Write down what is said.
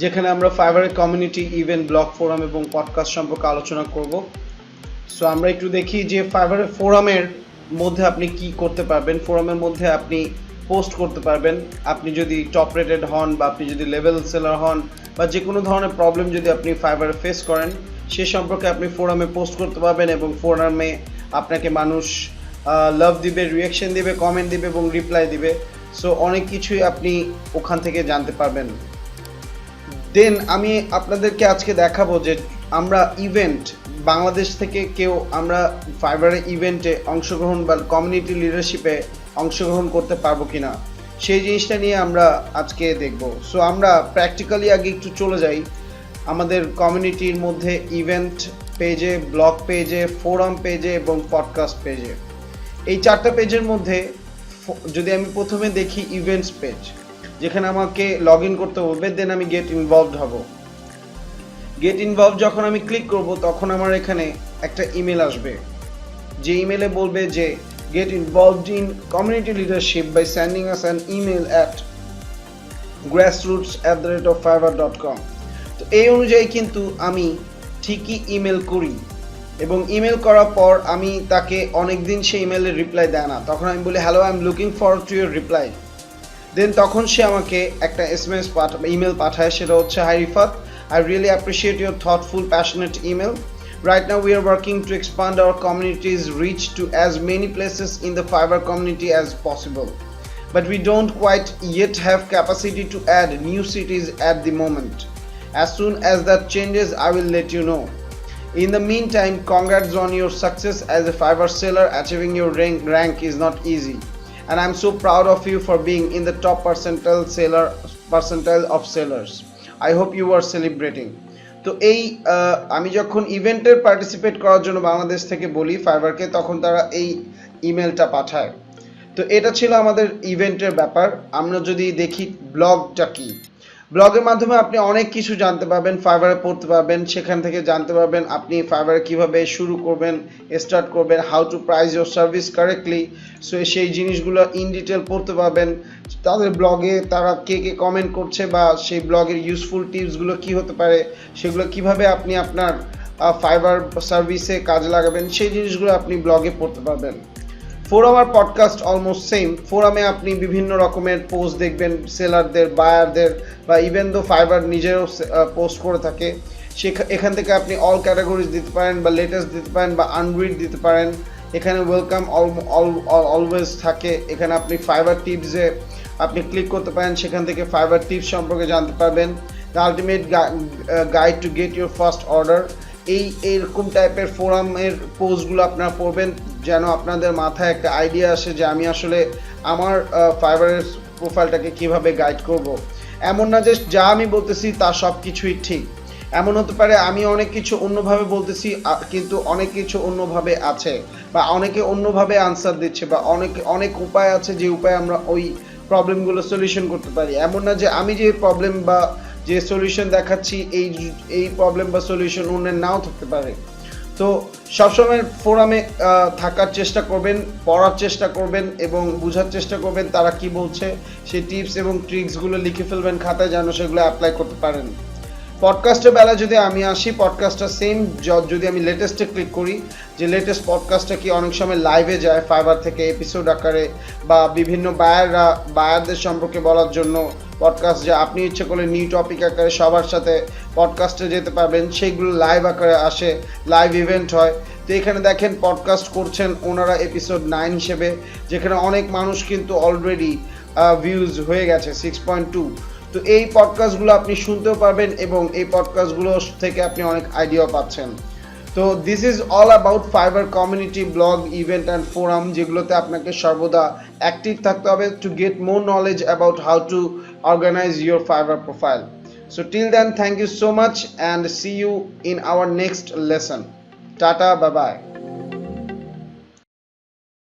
যেখানে আমরা ফাইবারের কমিউনিটি ইভেন্ট ব্লগ ফোরাম এবং পডকাস্ট সম্পর্কে আলোচনা করব। সো আমরা একটু দেখি যে ফাইবারের ফোরামের মধ্যে আপনি কি করতে পারবেন। ফোরামের মধ্যে আপনি পোস্ট করতে পারবেন। আপনি যদি টপ রেটেড হন বা আপনি যদি লেভেল সেলার হন বা যে কোনো ধরনের প্রবলেম যদি আপনি ফাইবারে ফেস করেন, সে সম্পর্কে আপনি ফোরামে পোস্ট করতে পারবেন এবং ফোরামে আপনাকে মানুষ লাভ দিবে রিয়াকশন দিবে কমেন্ট দিবে এবং রিপ্লাই দিবে। সো অনেক কিছুই আপনি ওখান থেকে জানতে পারবেন। দেন আমি আপনাদেরকে আজকে দেখাবো যে আমরা ইভেন্ট বাংলাদেশ থেকে কেউ আমরা ফাইবারের ইভেন্টে অংশগ্রহণ বা কমিউনিটি লিডারশিপে অংশগ্রহণ করতে পারব কিনা, সেই জিনিসটা নিয়ে আমরা আজকে দেখব। সো আমরা প্র্যাকটিক্যালি আগে একটু চলে যাই। আমাদের কমিউনিটির মধ্যে ইভেন্ট পেজে ব্লগ পেজে ফোরাম পেজে এবং পডকাস্ট পেজে এই চারটা পেজের মধ্যে যদি আমি প্রথমে দেখি ইভেন্টস পেজ যেখানে আমাকে লগ ইন করতে হবে দেন আমি গেট ইনভলভড হব। গেট ইনভলভ যখন আমি ক্লিক করব, তখন আমার এখানে একটা ইমেল আসবে। যে ইমেলে বলবে যে get involved in community leadership by sending us an email at grassroots at the rate of Fiverr dot com তো এই অনুযায়ী কিন্তু আমি ঠিকই ইমেল করি এবং ইমেল করার পর আমি তাকে অনেক দিন সে ইমেলের রিপ্লাই দেয় না। তখন আমি বলি hello I am looking for to your reply then তখন সে আমাকে একটা এস এম এস পাঠা ইমেল পাঠায় সেটা হচ্ছে hi Rifat I really appreciate your thoughtful passionate email Right now, we are working to expand our community's reach to as many places in the fiber community as possible. But we don't quite yet have capacity to add new cities at the moment. As soon as that changes, I will let you know. In the meantime, congrats on your success as a fiber seller. Achieving your rank, rank is not easy, and I'm so proud of you for being in the top percentile seller percentile of sellers. I hope you are celebrating. তো এই আমি যখন ইভেন্টের participate করার জন্য বাংলাদেশ থেকে বলি ফাইবারকে তখন তারা এই ইমেলটা পাঠায় তো এটা ছিল আমাদের ইভেন্টের ব্যাপার আমরা যদি দেখি ব্লগটা কি ব্লগের মাধ্যমে আপনি অনেক কিছু জানতে পারবেন ফাইবারে পড়তে পারবেন, সেখান থেকে জানতে পারবেন আপনি ফাইবারে কীভাবে শুরু করবেন স্টার্ট করবেন how to price your service correctly so সেই জিনিসগুলো ইন ডিটেল পড়তে পারবেন। তাদের ব্লগে তারা কে কে কমেন্ট করছে বা সেই ব্লগের ইউজফুল টিপসগুলো কি হতে পারে, সেগুলো কীভাবে আপনি আপনার ফাইবার সার্ভিসে কাজে লাগাবেন, সেই জিনিসগুলো আপনি ব্লগে পড়তে পারবেন। ফোরাম আর পডকাস্ট অলমোস্ট সেম ফোরামে আপনি বিভিন্ন রকমের পোস্ট দেখবেন সেলারদের বায়ারদের বা ইভেন দো ফাইবার নিজেরও পোস্ট করে থাকে। এখান থেকে আপনি অল ক্যাটাগরিজ দিতে পারেন, বা লেটেস্ট দিতে পারেন, বা আনরিড দিতে পারেন। এখানে ওয়েলকাম অলওয়েজ থাকে। এখানে আপনি ফাইবার টিপসে আপনি ক্লিক করতে পারেন, সেখান থেকে ফাইবার টিপস সম্পর্কে জানতে পারবেন। The ultimate guide to get your first order এই এরকম টাইপের ফোরামের পোস্টগুলো আপনারা পড়বেন, যেন আপনাদের মাথায় একটা আইডিয়া আসে যে আমি আসলে আমার ফাইবারের প্রোফাইলটাকে কীভাবে গাইড করব। এমন না যে যা আমি বলতেছি তা সব কিছুই ঠিক এমন হতে পারে আমি অনেক কিছু অন্যভাবে বলতেছি কিন্তু অনেক কিছু অন্যভাবে আছে বা অনেকে অন্যভাবে আনসার দিচ্ছে বা অনেক অনেক উপায় আছে যে উপায়ে আমরা ওই প্রবলেমগুলো সলিউশন করতে পারি এমন না যে আমি যে প্রবলেম বা যে সলিউশন দেখাচ্ছি, এই এই প্রবলেম বা সলিউশন অন্যের নাও থাকতে পারে। তো সবসময় ফোরামে থাকার চেষ্টা করবেন, পড়ার চেষ্টা করবেন এবং বোঝার চেষ্টা করবেন তারা কি বলছে, সেই টিপস এবং ট্রিক্সগুলো লিখে ফেলবেন খাতায় যেন সেগুলো অ্যাপ্লাই করতে পারেন। পডকাস্টের বেলা যদি আমি আসি পডকাস্টটা সেম যদি আমি লেটেস্টে ক্লিক করি, যে লেটেস্ট পডকাস্টটা কি অনেক সময় লাইভে যায় ফাইবার থেকে এপিসোড আকারে বা বিভিন্ন বায়াররা বায়ারদের সম্পর্কে বলার জন্য পডকাস্ট যা আপনি ইচ্ছে করলে নিউ টপিক আকারে সবার সাথে পডকাস্টে যেতে পারবেন সেইগুলো লাইভ আকারে আসে লাইভ ইভেন্ট হয়। তো এখানে দেখেন পডকাস্ট করছেন ওনারা এপিসোড নাইন হিসেবে, যেখানে অনেক মানুষ কিন্তু অলরেডি ভিউজ হয়ে গেছে সিক্স পয়েন্ট টু তো এই পডকাস্টগুলো আপনি শুনতেও পারবেন এবং এই পডকাস্টগুলো থেকে আপনি অনেক আইডিয়াও পাচ্ছেন। তো this is all about Fiverr community blog event and forum যেগুলোতে আপনাকে সর্বদা অ্যাক্টিভ থাকতে হবে to get more knowledge about how to organize your Fiverr profile so till then thank you so much and see you in our next lesson tata bye bye